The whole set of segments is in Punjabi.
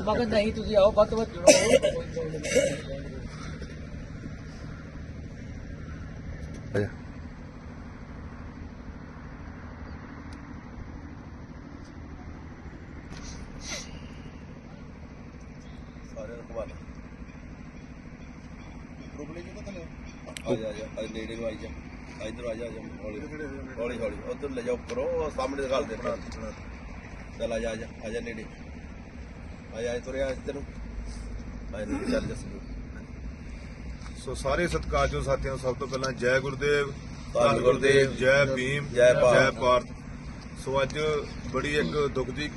ਮੈਂ ਕਿਹਾ ਨਹੀਂ ਤੁਸੀਂ ਆਓ ਵੱਧ ਤੋਂ ਵੱਧ ਜੁੜੋ। ਨੇੜੇ ਆਈ ਜਾ ਆ ਇੱਧਰ ਆ ਜਾ ਹੌਲੀ। ਹੌਲੀ ਹੌਲੀ। ਉਧਰ ਲੈ ਜਾ ਉੱਪਰ ਉਹ ਸਾਹਮਣੇ ਦਿਖਾ ਦੇ ਚੱਲ ਆ ਜਾ ਆ ਜਾ ਆ ਜਾ ਨੇੜੇ। ਆ ਜਾ ਇੱਧਰ ਆ ਇੱਧਰ ਨੂੰ ਆ ਜਾ ਚੱਲ ਜਸ ਸੋ ਸਾਰੇ ਸਤਿਕਾਰਯੋਗ ਸਾਥੀਆਂ ਨੂੰ ਸਭ ਤੋਂ ਪਹਿਲਾਂ ਜੈ ਗੁਰਦੇਵ ਧੰਨ ਗੁਰਦੇਵ, ਜੈ ਭੀਮ ਜੈ ਭਾਰਤ। ਜੈ ਭਾਰਤ। ਸੋ ਅੱਜ ਬੜੀ ਇੱਕ ਦੁੱਖ ਦੀ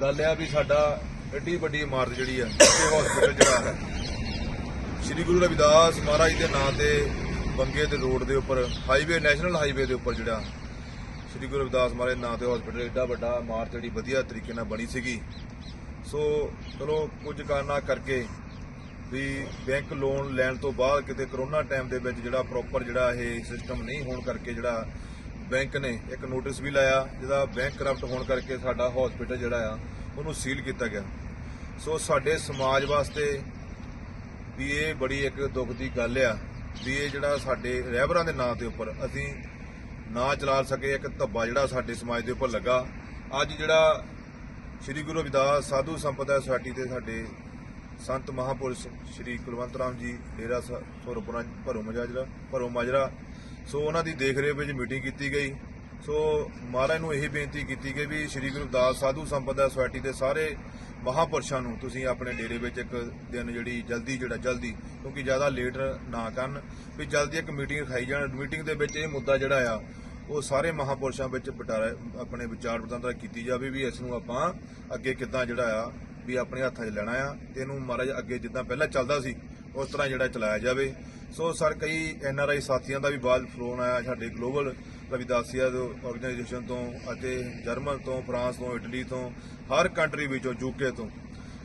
ਗੱਲ ਆ ਵੀ ਸਾਡਾ ਏਡੀ ਵੱਡੀ ਇਮਾਰਤ ਜਿਹੜੀ ਆ ਹਸਪੀਟਲ ਜਿਹੜਾ ਹੈ। ਸ੍ਰੀ ਗੁਰੂ ਰਵਿਦਾਸ ਮਹਾਰਾਜ ਦੇ ਨਾਂ ਤੇ ਬੰਗੇ ਦੇ ਰੋਡ ਦੇ ਉੱਪਰ ਹਾਈਵੇ ਨੈਸ਼ਨਲ ਹਾਈਵੇ ਦੇ ਉੱਪਰ ਜਿਹੜਾ ਸ੍ਰੀ ਗੁਰੂ ਰਵਿਦਾਸ ਮਹਾਰਾਜ ਦੇ ਨਾਂ ਤੇ ਹਸਪੀਟਲ ਏਡਾ ਵੱਡਾ ਇਮਾਰਤ ਜਿਹੜੀ ਵਧੀਆ ਤਰੀਕੇ ਨਾਲ ਬਣੀ ਸੀਗੀ। ਸੋ ਚਲੋ ਕੁਝ ਕਾਰਨਾਂ ਕਰਕੇ ਵੀ ਬੈਂਕ ਲੋਨ ਲੈਣ ਤੋਂ ਬਾਅਦ ਕਿਤੇ ਕਰੋਨਾ ਟਾਈਮ ਦੇ ਵਿੱਚ ਜਿਹੜਾ ਪ੍ਰੋਪਰ ਜਿਹੜਾ ਇਹ ਸਿਸਟਮ ਨਹੀਂ ਹੋਣ ਕਰਕੇ ਜਿਹੜਾ ਬੈਂਕ ਨੇ ਇੱਕ ਨੋਟਿਸ ਵੀ ਲਾਇਆ, ਜਿਹਦਾ ਬੈਂਕ ਕਰਪਟ ਹੋਣ ਕਰਕੇ ਸਾਡਾ ਹਸਪੀਟਲ ਜਿਹੜਾ ਆ, ਉਹਨੂੰ ਸੀਲ ਕੀਤਾ ਗਿਆ। ਸੋ ਸਾਡੇ ਸਮਾਜ ਵਾਸਤੇ ਵੀ ਇਹ ਬੜੀ ਇੱਕ ਦੁੱਖ ਦੀ ਗੱਲ ਆ ਵੀ ਇਹ ਜਿਹੜਾ ਸਾਡੇ ਰਹਿਬਰਾਂ ਦੇ ਨਾਂ ਦੇ ਉੱਪਰ ਅਸੀਂ ਨਾ ਚਲਾ ਸਕੇ, ਇੱਕ ਧੱਬਾ ਜਿਹੜਾ ਸਾਡੇ ਸਮਾਜ ਦੇ ਉੱਪਰ ਲੱਗਾ। ਅੱਜ ਜਿਹੜਾ ਸ੍ਰੀ ਗੁਰੂ ਰਵਿਦਾਸ ਸਾਧੂ ਸੰਪਦਾ ਸੁਸਾਇਟੀ ਦੇ ਸਾਡੇ ਸੰਤ ਮਹਾਪੁਰਸ਼ ਸ੍ਰੀ ਕੁਲਵੰਤ ਰਾਮ ਜੀ, ਡੇਰਾ ਸੋਰਪੁਰਾ ਭਰੋ ਮਜਾਜਰਾ, ਭਰੋ ਮਾਜਰਾ। ਸੋ ਉਹਨਾਂ ਦੀ ਦੇਖ ਰੇਖ ਵਿੱਚ ਮੀਟਿੰਗ ਕੀਤੀ ਗਈ। ਸੋ ਮਹਾਰਾਜ ਨੂੰ ਇਹ ਬੇਨਤੀ ਕੀਤੀ ਗਈ ਵੀ ਸ੍ਰੀ ਗੁਰੂ ਦਾਸ ਸਾਧੂ ਸੰਪਦਾ ਸੁਸਾਇਟੀ ਦੇ ਸਾਰੇ ਮਹਾਪੁਰਸ਼ਾਂ ਨੂੰ ਤੁਸੀਂ ਆਪਣੇ ਡੇਰੇ ਵਿੱਚ ਇੱਕ ਦਿਨ ਜਿਹੜੀ ਜਲਦੀ ਜਿਹੜਾ ਜਲਦੀ, ਕਿਉਂਕਿ ਜ਼ਿਆਦਾ ਲੇਟ ਨਾ ਕਰਨ, ਵੀ ਜਲਦੀ ਇੱਕ ਮੀਟਿੰਗ ਰਖਾਈ ਜਾਣ। ਮੀਟਿੰਗ ਦੇ ਵਿੱਚ ਇਹ ਮੁੱਦਾ ਜਿਹੜਾ ਆ ਉਹ ਸਾਰੇ ਮਹਾਪੁਰਸ਼ਾਂ ਵਿੱਚ ਬਟਾਰਾ ਆਪਣੇ ਵਿਚਾਰ ਵਟਾਂਦਰਾ ਕੀਤੀ ਜਾਵੇ ਵੀ ਇਸ ਨੂੰ ਆਪਾਂ ਅੱਗੇ ਕਿੱਦਾਂ ਜਿਹੜਾ ਆ, ਵੀ ਆਪਣੇ ਹੱਥਾਂ 'ਚ ਲੈਣਾ ਆ। ਤੇ ਇਹਨੂੰ ਮਹਾਰਾਜ ਅੱਗੇ ਜਿੱਦਾਂ ਪਹਿਲਾਂ ਚੱਲਦਾ ਸੀ, ਉਸ ਤਰ੍ਹਾਂ ਜਿਹੜਾ ਚਲਾਇਆ ਜਾਵੇ। ਸੋ ਸਰ, ਕਈ ਐਨ ਆਰ ਆਈ ਸਾਥੀਆਂ ਦਾ ਵੀ ਬਾਅਦ ਫੋਨ ਆਇਆ ਸਾਡੇ ਗਲੋਬਲ ਰਵਿਦਾਸੀਆ ਆਰਗੇਨਾਈਜੇਸ਼ਨ ਤੋਂ ਅਤੇ ਜਰਮਨ ਤੋਂ, ਫਰਾਂਸ ਤੋਂ, ਇਟਲੀ ਤੋਂ, ਹਰ ਕੰਟਰੀ ਵਿੱਚੋਂ ਯੂਕੇ ਤੋਂ।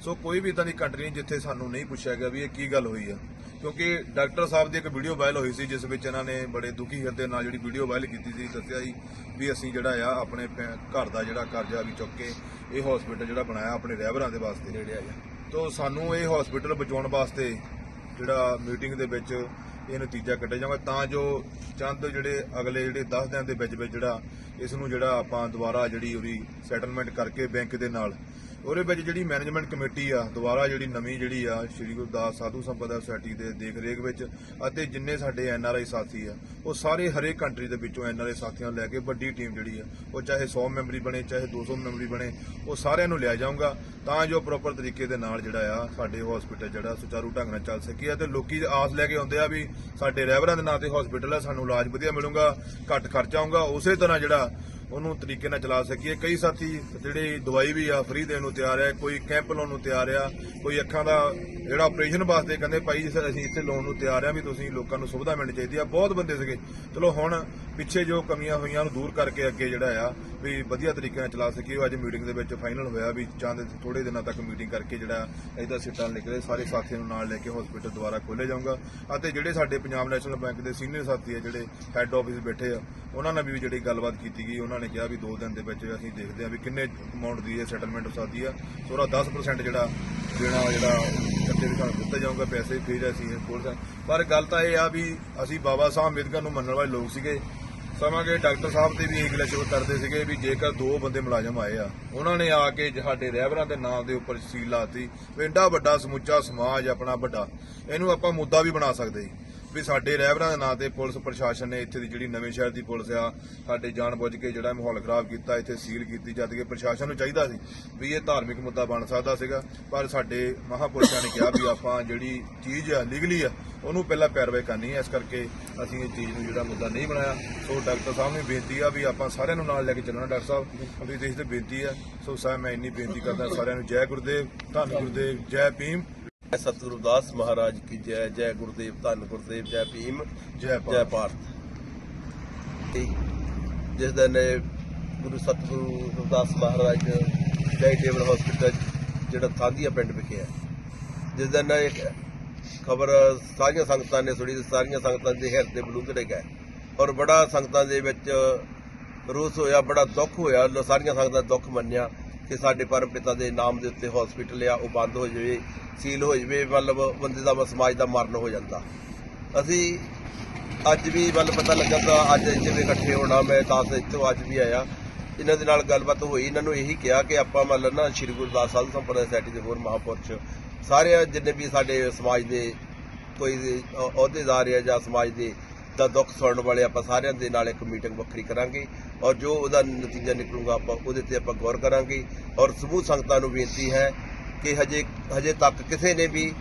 ਸੋ ਕੋਈ ਵੀ ਇਦਾਂ ਦੀ ਕੰਟਰੀ ਨਹੀਂ ਜਿੱਥੇ ਸਾਨੂੰ ਨਹੀਂ ਪੁੱਛਿਆ ਗਿਆ ਵੀ ਇਹ ਕੀ ਗੱਲ ਹੋਈ ਆ। ਕਿਉਂਕਿ ਡਾਕਟਰ ਸਾਹਿਬ ਦੀ ਇੱਕ ਵੀਡੀਓ ਵਾਇਰਲ ਹੋਈ ਸੀ, ਜਿਸ ਵਿੱਚ ਇਹਨਾਂ ਨੇ ਬੜੇ ਦੁਖੀ ਹਿਰਦੇ ਨਾਲ ਜਿਹੜੀ ਵੀਡੀਓ ਵਾਇਰਲ ਕੀਤੀ ਸੀ, ਦੱਸਿਆ ਸੀ ਵੀ ਅਸੀਂ ਜਿਹੜਾ ਆ ਆਪਣੇ ਪੈ- ਘਰ ਦਾ ਜਿਹੜਾ ਕਰਜ਼ਾ ਵੀ ਚੁੱਕ ਕੇ ਇਹ ਹਸਪੀਟਲ ਜਿਹੜਾ ਬਣਾਇਆ, ਆਪਣੇ ਰਹਿਬਰਾਂ ਦੇ ਵਾਸਤੇ ਜਿਹੜੇ ਆ। ਜਾ ਸਾਨੂੰ ਇਹ ਹਸਪੀਟਲ ਬਚਾਉਣ ਵਾਸਤੇ ਜਿਹੜਾ ਮੀਟਿੰਗ ਦੇ ਵਿੱਚ ਇਹ ਨਤੀਜਾ ਕੱਢਿਆ ਜਾਵੇ ਤਾਂ ਜੋ ਚੰਦ ਜਿਹੜੇ ਅਗਲੇ ਜਿਹੜੇ 10 ਦਿਨ ਦੇ ਵਿੱਚ ਵਿੱਚ ਜਿਹੜਾ ਇਸ ਨੂੰ ਜਿਹੜਾ ਆਪਾਂ ਦੁਬਾਰਾ ਜਿਹੜੀ ਉਹਦੀ ਸੈਟਲਮੈਂਟ ਕਰਕੇ ਬੈਂਕ ਦੇ ਨਾਲ ਉਹਦੇ ਵਿੱਚ ਜਿਹੜੀ ਮੈਨੇਜਮੈਂਟ ਕਮੇਟੀ ਆ, ਦੁਬਾਰਾ ਜਿਹੜੀ ਨਵੀਂ ਜਿਹੜੀ ਆ, ਸ਼੍ਰੀ ਗੁਰਦਾਸ ਸਾਧੂ ਸੰਪਦਾ ਸੁਸਾਇਟੀ ਦੇ ਦੇਖ ਰੇਖ ਵਿੱਚ ਅਤੇ ਜਿੰਨੇ ਸਾਡੇ ਐਨ ਆਰ ਆਈ ਸਾਥੀ ਆ, ਉਹ ਸਾਰੇ ਹਰੇਕ ਕੰਟਰੀ ਦੇ ਵਿੱਚੋਂ ਐਨ ਆਰ ਆਈ ਸਾਥੀਆਂ ਨੂੰ ਲੈ ਕੇ ਵੱਡੀ ਟੀਮ ਜਿਹੜੀ ਆ, ਉਹ ਚਾਹੇ 100 ਮੈਂਬਰੀ ਬਣੇ, ਚਾਹੇ 200 ਮੈਂਬਰੀ ਬਣੇ, ਉਹ ਸਾਰਿਆਂ ਨੂੰ ਲਿਆ ਜਾਊਗਾ ਤਾਂ ਜੋ ਪ੍ਰੋਪਰ ਤਰੀਕੇ ਦੇ ਨਾਲ ਜਿਹੜਾ ਆ ਸਾਡੇ ਹਸਪੀਟਲ ਜਿਹੜਾ ਸੁਚਾਰੂ ਢੰਗ ਨਾਲ ਚੱਲ ਸਕੇ ਅਤੇ ਲੋਕੀ ਆਸ ਲੈ ਕੇ ਆਉਂਦੇ ਆ ਵੀ ਸਾਡੇ ਰਹਿਬਰਾਂ ਦੇ ਨਾਂ ਤੇ ਹਸਪੀਟਲ ਆ, ਸਾਨੂੰ ਇਲਾਜ ਵਧੀਆ ਮਿਲੂਗਾ, ਘੱਟ ਖਰਚਾ ਆਊਗਾ, ਉਸੇ ਤਰ੍ਹਾਂ ਜਿਹੜਾ ਉਹਨੂੰ ਤਰੀਕੇ ਨਾਲ ਚਲਾ ਸਕੀਏ। ਕਈ ਸਾਥੀ ਜਿਹੜੇ ਦਵਾਈ ਵੀ ਆ, ਫ੍ਰੀ ਦੇਣ ਨੂੰ ਤਿਆਰ ਆ, ਕੋਈ ਕੈਂਪ ਲਾਉਣ ਨੂੰ ਤਿਆਰ ਆ, ਕੋਈ ਅੱਖਾਂ ਦਾ ਜਿਹੜਾ ਆਪਰੇਸ਼ਨ ਵਾਸਤੇ ਕਹਿੰਦੇ ਭਾਈ ਅਸੀਂ ਇੱਥੇ ਲਾਉਣ ਨੂੰ ਤਿਆਰ ਆ ਵੀ ਤੁਸੀਂ ਲੋਕਾਂ ਨੂੰ ਸੁਵਿਧਾ ਮਿਲਣੀ ਚਾਹੀਦੀ ਆ। ਬਹੁਤ ਬੰਦੇ ਸੀਗੇ। ਚਲੋ ਹੁਣ ਪਿੱਛੇ ਜੋ ਕਮੀਆਂ ਹੋਈਆਂ ਉਹਨੂੰ ਦੂਰ ਕਰਕੇ ਅੱਗੇ ਜਿਹੜਾ ਆ ਵੀ ਵਧੀਆ ਤਰੀਕੇ ਨਾਲ ਚਲਾ ਸਕੀਏ। ਉਹ ਅੱਜ ਮੀਟਿੰਗ ਦੇ ਵਿੱਚ ਫਾਈਨਲ ਹੋਇਆ ਵੀ ਚੰਦ ਥੋੜੇ ਦਿਨਾਂ ਤੱਕ ਮੀਟਿੰਗ ਕਰਕੇ ਜਿਹੜਾ ਇਹਦਾ ਸਿੱਟਾ ਨਿਕਲੇ, ਸਾਰੇ ਸਾਥੀਆਂ ਨੂੰ ਨਾਲ ਲੈ ਕੇ ਹਸਪੀਟਲ ਦੁਬਾਰਾ ਖੋਲ੍ਹਿਆ ਜਾਊਗਾ। ਅਤੇ ਜਿਹੜੇ ਸਾਡੇ ਪੰਜਾਬ ਨੈਸ਼ਨਲ ਬੈਂਕ ਦੇ ਸੀਨੀਅਰ ਸਾਥੀ ਆ, ਜਿਹੜੇ ਹੈੱਡ ਆਫਿਸ ਬੈਠੇ ਆ, ਉਹਨਾਂ ਨਾਲ ਵੀ ਜਿਹੜੀ ਗੱਲਬਾਤ ਕੀਤੀ ਗਈ। ਉਹਨਾਂ ਨੇ ਕਿਹਾ ਵੀ 2 ਦਿਨ ਦੇ ਵਿੱਚ ਅਸੀਂ ਦੇਖਦੇ ਆ ਵੀ ਕਿੰਨੇ ਅਮਾਉਂਟ ਦੀ ਇਹ ਸੈਟਲਮੈਂਟ ਹੋ ਸਕਦੀ ਆ। ਸੋ ਉਹਦਾ 10% ਜਿਹੜਾ ਦੇਣਾ ਜਿਹੜਾ ਕੱਟੇ ਵੀ ਤੁਹਾਨੂੰ ਦਿੱਤਾ ਜਾਊਗਾ, ਪੈਸੇ ਫਿਰ ਅਸੀਂ ਇਹ ਖੋਲ ਸਕਦੇ ਪਰ ਗੱਲ ਤਾਂ ਇਹ ਆ ਵੀ ਅਸੀਂ ਬਾਬਾ ਸਾਹਿਬ ਅੰਬੇਦਕਰ ਨੂੰ ਮੰਨਣ ਵਾਲੇ ਲੋਕ ਸੀਗੇ। ਸਮਾਂ ਡਾਕਟਰ ਸਾਹਿਬ ਤੇ ਵੀ ਇਹ ਗਿਲਾ ਕਰਦੇ ਸੀਗੇ ਵੀ ਜੇਕਰ ਦੋ ਬੰਦੇ ਮੁਲਾਜ਼ਮ ਆਏ ਆ, ਉਹਨਾਂ ਨੇ ਆ ਕੇ ਸਾਡੇ ਰਹਿਬਰਾਂ ਦੇ ਨਾਮ ਦੇ ਉੱਪਰ ਸੀਲ ਲਾਤੀ, ਵੀ ਏਡਾ ਵੱਡਾ ਸਮੁੱਚਾ ਸਮਾਜ ਆਪਣਾ ਵੱਡਾ, ਇਹਨੂੰ ਆਪਾਂ ਮੁੱਦਾ ਵੀ ਬਣਾ ਸਕਦੇ ਸੀ ਵੀ ਸਾਡੇ ਰਹਿਬਰਾਂ ਦੇ ਨਾਂ ਤੇ ਪੁਲਿਸ ਪ੍ਰਸ਼ਾਸਨ ਨੇ ਇੱਥੇ ਦੀ ਜਿਹੜੀ ਨਵੇਂ ਸ਼ਹਿਰ ਦੀ ਪੁਲਿਸ ਆ, ਸਾਡੇ ਜਾਣਬੁੱਝ ਕੇ ਜਿਹੜਾ ਮਾਹੌਲ ਖਰਾਬ ਕੀਤਾ, ਇੱਥੇ ਸੀਲ ਕੀਤੀ, ਜਦ ਕਿ ਪ੍ਰਸ਼ਾਸਨ ਨੂੰ ਚਾਹੀਦਾ ਸੀ ਵੀ ਇਹ ਧਾਰਮਿਕ ਮੁੱਦਾ ਬਣ ਸਕਦਾ ਸੀਗਾ। ਪਰ ਸਾਡੇ ਮਹਾਪੁਰਸ਼ਾਂ ਨੇ ਕਿਹਾ ਵੀ ਆਪਾਂ ਜਿਹੜੀ ਚੀਜ਼ ਆ, ਲੀਗਲੀ ਆ, ਉਹਨੂੰ ਪਹਿਲਾਂ ਪੈਰਵਾਈ ਕਰਨੀ ਹੈ ਇਸ ਕਰਕੇ ਅਸੀਂ ਇਹ ਚੀਜ਼ ਨੂੰ ਜਿਹੜਾ ਮੁੱਦਾ ਨਹੀਂ ਬਣਾਇਆ। ਸੋ ਡਾਕਟਰ ਸਾਹਿਬ ਨੂੰ ਬੇਨਤੀ ਆ ਵੀ ਆਪਾਂ ਸਾਰਿਆਂ ਨੂੰ ਨਾਲ ਲੈ ਕੇ ਚੱਲਣਾ ਡਾਕਟਰ ਸਾਹਿਬ। ਵੀ ਦੇਸ਼ ਤੇ ਬੇਨਤੀ ਆ। ਸੋ ਸਾਹਿਬ, ਮੈਂ ਇੰਨੀ ਬੇਨਤੀ ਕਰਦਾ ਸਾਰਿਆਂ ਨੂੰ ਜੈ ਗੁਰਦੇਵ, ਧੰਨ ਗੁਰਦੇਵ, ਜੈ ਭੀਮ। ਸਤਿਗੁਰੂ ਦਾਸ ਮਹਾਰਾਜ ਕੀ ਜੈ ਜੈ ਗੁਰਦੇਵ ਧੰਨ ਗੁਰਦੇਵ ਜੈ ਭੀਮ ਜੈ ਭਾਰਤ। ਜੈ। ਭਾਰਤ ਜਿਸ ਦਿਨ ਗੁਰੂ ਸਤਿਗੁਰੂ ਰਵਿਦਾਸ ਮਹਾਰਾਜ ਚੈਰੀਟੇਬਲ ਹਸਪੀਟਲ ਜਿਹੜਾ ਥਾਂਦੀਆ ਪਿੰਡ ਵਿਖੇ ਹੈ। ਜਿਸ ਦਿਨ ਇੱਕ ਖਬਰ ਸਾਰੀਆਂ ਸੰਗਤਾਂ ਨੇ ਸੁਣੀ ਸਾਰੀਆਂ ਸੰਗਤਾਂ ਦੇ ਹਿਰਦੇ ਬਲੂੰਦੜੇ ਗਏ। ਔਰ ਬੜਾ ਸੰਗਤਾਂ ਦੇ ਵਿੱਚ ਰੋਸ ਹੋਇਆ ਬੜਾ ਦੁੱਖ ਹੋਇਆ ਸਾਰੀਆਂ ਸੰਗਤਾਂ ਦੁੱਖ ਮੰਨਿਆ। ਕਿ ਸਾਡੇ ਪਰਮ ਪਿਤਾ ਦੇ ਨਾਮ ਦੇ ਉੱਤੇ ਹਸਪੀਟਲ ਆ, ਉਹ ਬੰਦ ਹੋ ਜਾਵੇ ਸੀਲ ਹੋ ਜਾਵੇ, ਮਤਲਬ ਬੰਦੇ ਦਾ ਸਮਾਜ ਦਾ ਮਰਨ ਹੋ ਜਾਂਦਾ। ਅਸੀਂ ਅੱਜ ਵੀ ਮਤਲਬ ਪਤਾ ਲੱਗਾ ਤਾਂ ਅੱਜ ਜਿਵੇਂ ਇਕੱਠੇ ਹੋਣਾ, ਮੈਂ ਤਾਂ ਇੱਥੋਂ ਅੱਜ ਵੀ ਆਇਆ। ਇਹਨਾਂ ਦੇ ਨਾਲ ਗੱਲਬਾਤ ਹੋਈ, ਇਹਨਾਂ ਨੂੰ ਇਹੀ ਕਿਹਾ ਕਿ ਆਪਾਂ ਮਤਲਬ ਨਾ ਸ੍ਰੀ ਗੁਰਦਾਸ ਸਾਹਿਬ ਸੰਪਰਦਾ ਸੋਸਾਇਟੀ ਦੇ ਹੋਰ ਮਹਾਂਪੁਰਸ਼ ਸਾਰੇ ਜਿੰਨੇ ਵੀ ਸਾਡੇ ਸਮਾਜ ਦੇ ਕੋਈ ਅਹੁਦੇਦਾਰ ਆ ਜਾਂ ਸਮਾਜ ਦੇ ਦਾ ਦੁੱਖ ਸੁਣਨ ਵਾਲੇ ਆਪਾਂ ਸਾਰਿਆਂ ਦੇ ਨਾਲ ਇੱਕ ਮੀਟਿੰਗ ਵੱਖਰੀ ਕਰਾਂਗੇ। ਔਰ ਜੋ ਉਹਦਾ ਨਤੀਜਾ ਨਿਕਲੂਗਾ, ਆਪਾਂ ਉਹਦੇ ਤੇ ਆਪਾਂ ਗੌਰ ਕਰਾਂਗੇ। ਔਰ ਸਮੂਹ ਸੰਗਤਾਂ ਨੂੰ ਬੇਨਤੀ ਹੈ ਕਿ ਹਜੇ ਹਜੇ ਤੱਕ ਕਿਸੇ ਨੇ ਵੀ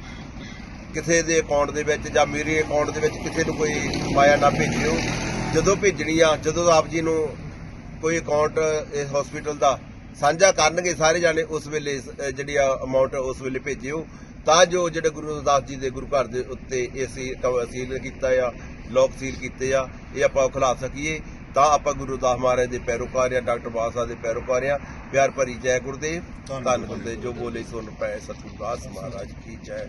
ਕਿਸੇ ਦੇ ਅਕਾਊਂਟ ਦੇ ਵਿੱਚ ਜਾਂ ਮੇਰੇ ਅਕਾਊਂਟ ਦੇ ਵਿੱਚ ਕਿਸੇ ਨੂੰ ਕੋਈ ਮਾਇਆ ਨਾ ਭੇਜਿਓ। ਜਦੋਂ ਭੇਜਣੀ ਆ, ਜਦੋਂ ਆਪ ਜੀ ਨੂੰ ਕੋਈ ਅਕਾਊਂਟ ਇਸ ਹਸਪੀਟਲ ਦਾ ਸਾਂਝਾ ਕਰਨਗੇ ਸਾਰੇ ਜਾਣੇ, ਉਸ ਵੇਲੇ ਜਿਹੜੀ ਆ ਅਮਾਉਂਟ ਉਸ ਵੇਲੇ ਭੇਜਿਓ। ਤਾਂ ਜੋ ਜਿਹੜੇ ਗੁਰੂ ਰਵਿਦਾਸ ਜੀ ਦੇ ਗੁਰੂ ਘਰ ਦੇ ਉੱਤੇ ਇਹ ਸੀਲ ਕੀਤਾ ਆ ਲੋਕ ਸੀਲ ਕੀਤੇ ਆ, ਇਹ ਆਪਾਂ ਖੁਲਾ ਸਕੀਏ। ਤਾਂ ਆਪਾਂ ਗੁਰੂ ਰਵਿਦਾਸ ਮਹਾਰਾਜ ਦੇ ਪੈਰੋਕਾਰ ਆ ਡਾਕਟਰ ਬਾਸਾ ਦੇ ਪੈਰੋਕਾਰ ਆ ਪਿਆਰ ਭਰੀ ਜੈ ਗੁਰਦੇਵ, ਧੰਨ ਹੁੰਦੇ ਜੋ ਬੋਲੇ ਸੁਣ ਪੈ ਸਤਿਗੁਰੂ ਦਾਸ ਮਹਾਰਾਜ ਕੀ ਜੈ।